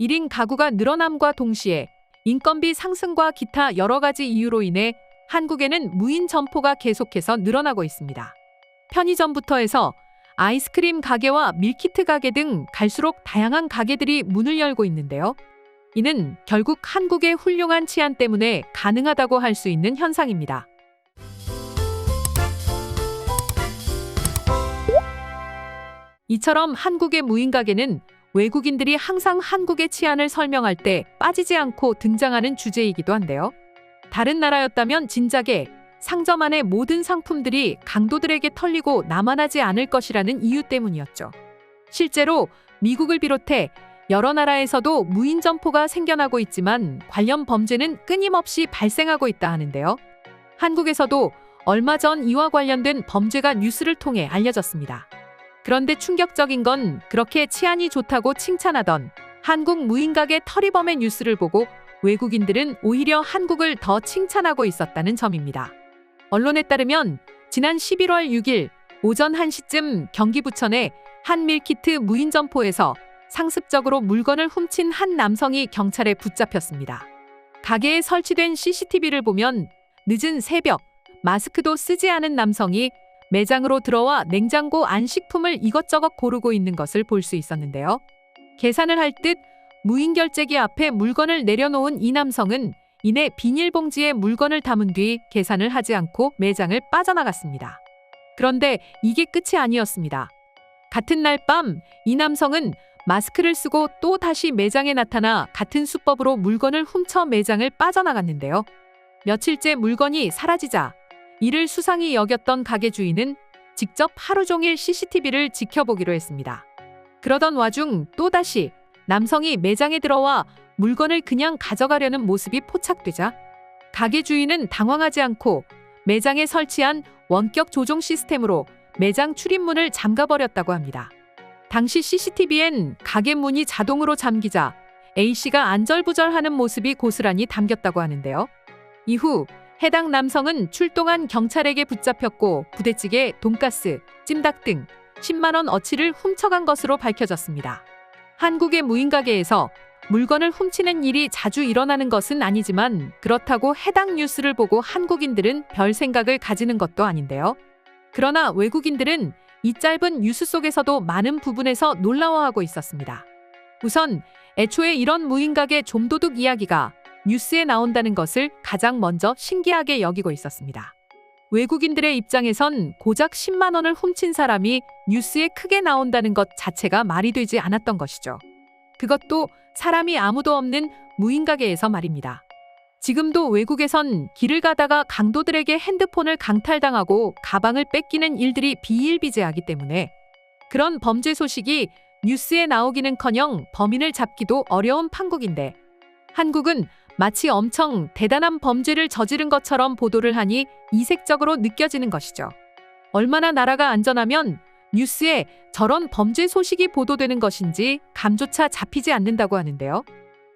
1인 가구가 늘어남과 동시에 인건비 상승과 기타 여러 가지 이유로 인해 한국에는 무인 점포가 계속해서 늘어나고 있습니다. 편의점부터 해서 아이스크림 가게와 밀키트 가게 등 갈수록 다양한 가게들이 문을 열고 있는데요. 이는 결국 한국의 훌륭한 치안 때문에 가능하다고 할 수 있는 현상입니다. 이처럼 한국의 무인 가게는 외국인들이 항상 한국의 치안을 설명할 때 빠지지 않고 등장하는 주제이기도 한데요. 다른 나라였다면 진작에 상점 안의 모든 상품들이 강도들에게 털리고 남아나지 않을 것이라는 이유 때문이었죠. 실제로 미국을 비롯해 여러 나라에서도 무인 점포가 생겨나고 있지만 관련 범죄는 끊임없이 발생하고 있다 하는데요. 한국에서도 얼마 전 이와 관련된 범죄가 뉴스를 통해 알려졌습니다. 그런데 충격적인 건 그렇게 치안이 좋다고 칭찬하던 한국 무인가게 터리범의 뉴스를 보고 외국인들은 오히려 한국을 더 칭찬하고 있었다는 점입니다. 언론에 따르면 지난 11월 6일 오전 1시쯤 경기 부천의 한 밀키트 무인 점포에서 상습적으로 물건을 훔친 한 남성이 경찰에 붙잡혔습니다. 가게에 설치된 CCTV를 보면 늦은 새벽 마스크도 쓰지 않은 남성이 매장으로 들어와 냉장고 안 식품을 이것저것 고르고 있는 것을 볼 수 있었는데요. 계산을 할 듯 무인 결제기 앞에 물건을 내려놓은 이 남성은 이내 비닐봉지에 물건을 담은 뒤 계산을 하지 않고 매장을 빠져나갔습니다. 그런데 이게 끝이 아니었습니다. 같은 날 밤 이 남성은 마스크를 쓰고 또 다시 매장에 나타나 같은 수법으로 물건을 훔쳐 매장을 빠져나갔는데요. 며칠째 물건이 사라지자 이를 수상히 여겼던 가게 주인은 직접 하루 종일 CCTV를 지켜보기로 했습니다. 그러던 와중 또다시 남성이 매장에 들어와 물건을 그냥 가져가려는 모습이 포착되자 가게 주인은 당황하지 않고 매장에 설치한 원격 조종 시스템으로 매장 출입문을 잠가버렸다고 합니다. 당시 CCTV엔 가게 문이 자동으로 잠기자 A씨가 안절부절하는 모습이 고스란히 담겼다고 하는데요. 이후 해당 남성은 출동한 경찰에게 붙잡혔고 부대찌개, 돈가스, 찜닭 등 10만 원 어치를 훔쳐간 것으로 밝혀졌습니다. 한국의 무인 가게에서 물건을 훔치는 일이 자주 일어나는 것은 아니지만 그렇다고 해당 뉴스를 보고 한국인들은 별 생각을 가지는 것도 아닌데요. 그러나 외국인들은 이 짧은 뉴스 속에서도 많은 부분에서 놀라워하고 있었습니다. 우선 애초에 이런 무인 가게 좀도둑 이야기가 뉴스에 나온다는 것을 가장 먼저 신기하게 여기고 있었습니다. 외국인들의 입장에선 고작 10만 원을 훔친 사람이 뉴스에 크게 나온다는 것 자체가 말이 되지 않았던 것이죠. 그것도 사람이 아무도 없는 무인 가게에서 말입니다. 지금도 외국에선 길을 가다가 강도들에게 핸드폰을 강탈당하고 가방을 뺏기는 일들이 비일비재하기 때문에 그런 범죄 소식이 뉴스에 나오기는커녕 범인을 잡기도 어려운 판국인데 한국은 마치 엄청 대단한 범죄를 저지른 것처럼 보도를 하니 이색적으로 느껴지는 것이죠. 얼마나 나라가 안전하면 뉴스에 저런 범죄 소식이 보도되는 것인지 감조차 잡히지 않는다고 하는데요.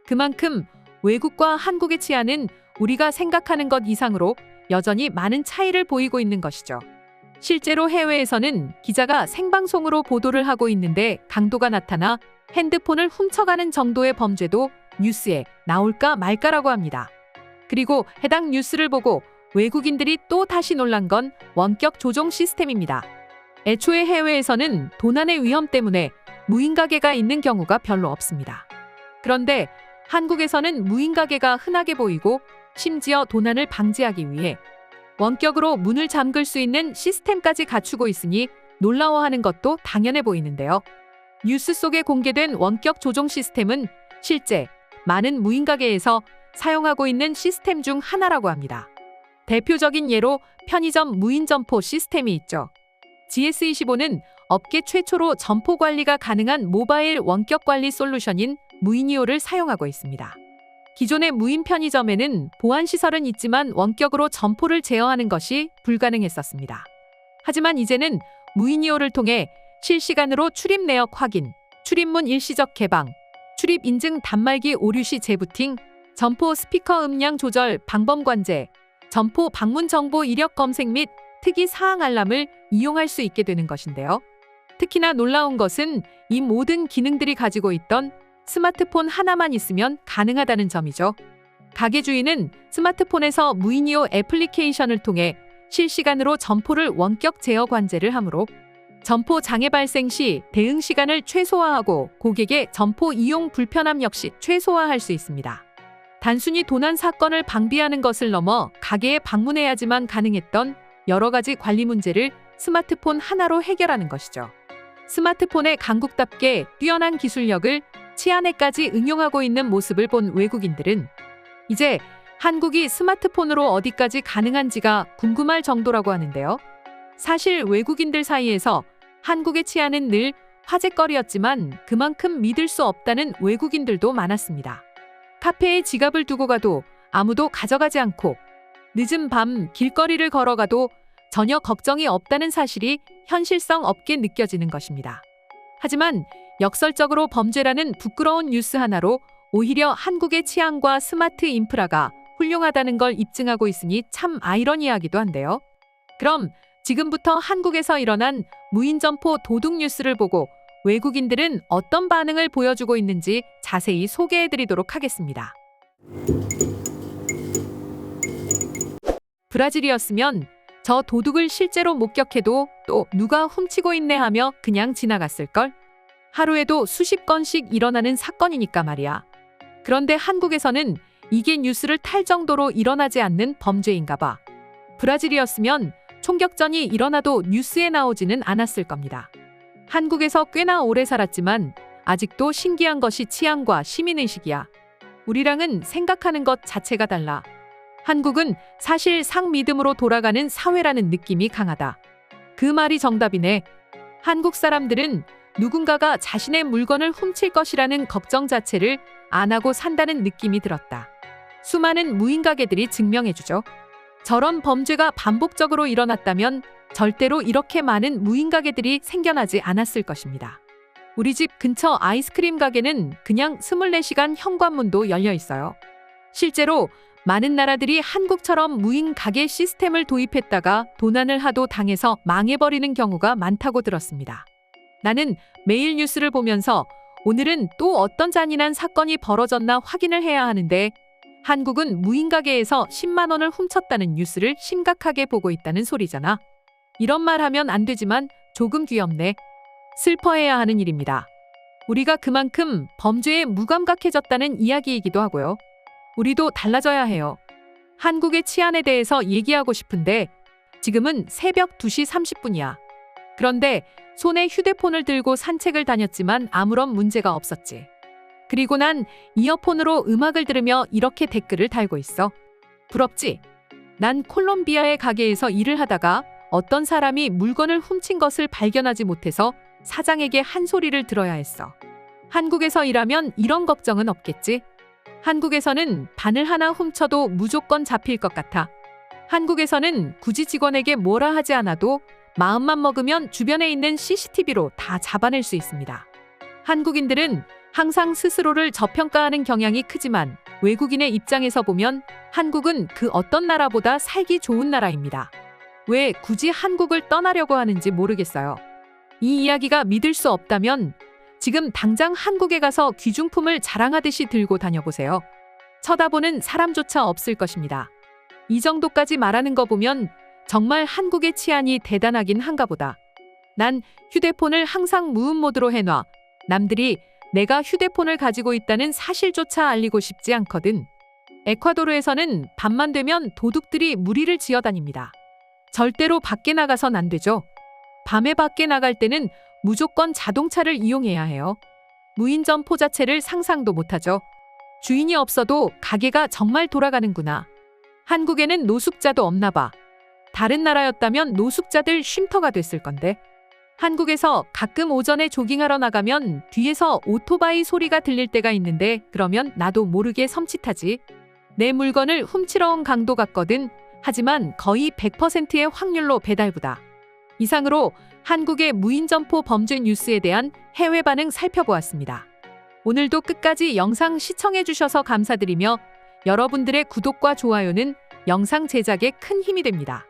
그만큼 외국과 한국의 치안은 우리가 생각하는 것 이상으로 여전히 많은 차이를 보이고 있는 것이죠. 실제로 해외에서는 기자가 생방송으로 보도를 하고 있는데 강도가 나타나 핸드폰을 훔쳐가는 정도의 범죄도 뉴스에 나올까 말까라고 합니다. 그리고 해당 뉴스를 보고 외국인들이 또 다시 놀란 건 원격 조종 시스템입니다. 애초에 해외에서는 도난의 위험 때문에 무인 가게가 있는 경우가 별로 없습니다. 그런데 한국에서는 무인 가게가 흔하게 보이고 심지어 도난을 방지하기 위해 원격으로 문을 잠글 수 있는 시스템까지 갖추고 있으니 놀라워하는 것도 당연해 보이는데요. 뉴스 속에 공개된 원격 조종 시스템은 실제 많은 무인 가게에서 사용하고 있는 시스템 중 하나라고 합니다. 대표적인 예로 편의점 무인 점포 시스템이 있죠. GS25는 업계 최초로 점포 관리가 가능한 모바일 원격 관리 솔루션인 무인이오를 사용하고 있습니다. 기존의 무인 편의점에는 보안 시설은 있지만 원격으로 점포를 제어하는 것이 불가능했었습니다. 하지만 이제는 무인이오를 통해 실시간으로 출입 내역 확인, 출입문 일시적 개방, 출입 인증 단말기 오류 시 재부팅, 점포 스피커 음량 조절 방범 관제, 점포 방문 정보 이력 검색 및 특이 사항 알람을 이용할 수 있게 되는 것인데요. 특히나 놀라운 것은 이 모든 기능들이 가지고 있던 스마트폰 하나만 있으면 가능하다는 점이죠. 가게 주인은 스마트폰에서 무인이오 애플리케이션을 통해 실시간으로 점포를 원격 제어 관제를 하므로 점포 장애 발생 시 대응 시간을 최소화하고 고객의 점포 이용 불편함 역시 최소화할 수 있습니다. 단순히 도난 사건을 방비하는 것을 넘어 가게에 방문해야지만 가능했던 여러 가지 관리 문제를 스마트폰 하나로 해결하는 것이죠. 스마트폰의 강국답게 뛰어난 기술력을 치안에까지 응용하고 있는 모습을 본 외국인들은 이제 한국이 스마트폰으로 어디까지 가능한지가 궁금할 정도라고 하는데요. 사실 외국인들 사이에서 한국의 치안은 늘 화제거리였지만 그만큼 믿을 수 없다는 외국인들도 많았습니다. 카페에 지갑을 두고 가도 아무도 가져가지 않고 늦은 밤 길거리를 걸어가도 전혀 걱정이 없다는 사실이 현실성 없게 느껴지는 것입니다. 하지만 역설적으로 범죄라는 부끄러운 뉴스 하나로 오히려 한국의 치안과 스마트 인프라가 훌륭하다는 걸 입증하고 있으니 참 아이러니하기도 한데요. 그럼 지금부터 한국에서 일어난 무인점포 도둑 뉴스를 보고 외국인들은 어떤 반응을 보여주고 있는지 자세히 소개해 드리도록 하겠습니다. 브라질이었으면 저 도둑을 실제로 목격해도 또 누가 훔치고 있네 하며 그냥 지나갔을걸? 하루에도 수십 건씩 일어나는 사건이니까 말이야. 그런데 한국에서는 이게 뉴스를 탈 정도로 일어나지 않는 범죄인가 봐. 브라질이었으면 총격전이 일어나도 뉴스에 나오지는 않았을 겁니다. 한국에서 꽤나 오래 살았지만 아직도 신기한 것이 치안과 시민의식이야. 우리랑은 생각하는 것 자체가 달라. 한국은 사실 상믿음으로 돌아가는 사회라는 느낌이 강하다. 그 말이 정답이네. 한국 사람들은 누군가가 자신의 물건을 훔칠 것이라는 걱정 자체를 안 하고 산다는 느낌이 들었다. 수많은 무인 가게들이 증명해주죠. 저런 범죄가 반복적으로 일어났다면 절대로 이렇게 많은 무인 가게들이 생겨나지 않았을 것입니다. 우리 집 근처 아이스크림 가게는 그냥 24시간 현관문도 열려 있어요. 실제로 많은 나라들이 한국처럼 무인 가게 시스템을 도입했다가 도난을 하도 당해서 망해버리는 경우가 많다고 들었습니다. 나는 매일 뉴스를 보면서 오늘은 또 어떤 잔인한 사건이 벌어졌나 확인을 해야 하는데 한국은 무인 가게에서 10만 원을 훔쳤다는 뉴스를 심각하게 보고 있다는 소리잖아. 이런 말 하면 안 되지만 조금 귀엽네. 슬퍼해야 하는 일입니다. 우리가 그만큼 범죄에 무감각해졌다는 이야기이기도 하고요. 우리도 달라져야 해요. 한국의 치안에 대해서 얘기하고 싶은데 지금은 새벽 2시 30분이야. 그런데 손에 휴대폰을 들고 산책을 다녔지만 아무런 문제가 없었지. 그리고 난 이어폰으로 음악을 들으며 이렇게 댓글을 달고 있어. 부럽지? 난 콜롬비아의 가게에서 일을 하다가 어떤 사람이 물건을 훔친 것을 발견하지 못해서 사장에게 한 소리를 들어야 했어. 한국에서 일하면 이런 걱정은 없겠지? 한국에서는 바늘 하나 훔쳐도 무조건 잡힐 것 같아. 한국에서는 굳이 직원에게 뭐라 하지 않아도 마음만 먹으면 주변에 있는 CCTV로 다 잡아낼 수 있습니다. 한국인들은 항상 스스로를 저평가하는 경향이 크지만 외국인의 입장에서 보면 한국은 그 어떤 나라보다 살기 좋은 나라입니다. 왜 굳이 한국을 떠나려고 하는지 모르겠어요. 이 이야기가 믿을 수 없다면 지금 당장 한국에 가서 귀중품을 자랑하듯이 들고 다녀보세요. 쳐다보는 사람조차 없을 것입니다. 이 정도까지 말하는 거 보면 정말 한국의 치안이 대단하긴 한가 보다. 난 휴대폰을 항상 무음 모드로 해놔. 남들이 내가 휴대폰을 가지고 있다는 사실조차 알리고 싶지 않거든. 에콰도르에서는 밤만 되면 도둑들이 무리를 지어 다닙니다. 절대로 밖에 나가선 안 되죠. 밤에 밖에 나갈 때는 무조건 자동차를 이용해야 해요. 무인 점 포 자체를 상상도 못하죠. 주인이 없어도 가게가 정말 돌아가는구나. 한국에는 노숙자도 없나 봐. 다른 나라였다면 노숙자들 쉼터가 됐을 건데. 한국에서 가끔 오전에 조깅하러 나가면 뒤에서 오토바이 소리가 들릴 때가 있는데 그러면 나도 모르게 섬찟하지. 내 물건을 훔치러 온 강도 같거든. 하지만 거의 100%의 확률로 배달부다. 이상으로 한국의 무인점포 범죄 뉴스에 대한 해외 반응 살펴보았습니다. 오늘도 끝까지 영상 시청해주셔서 감사드리며 여러분들의 구독과 좋아요는 영상 제작에 큰 힘이 됩니다.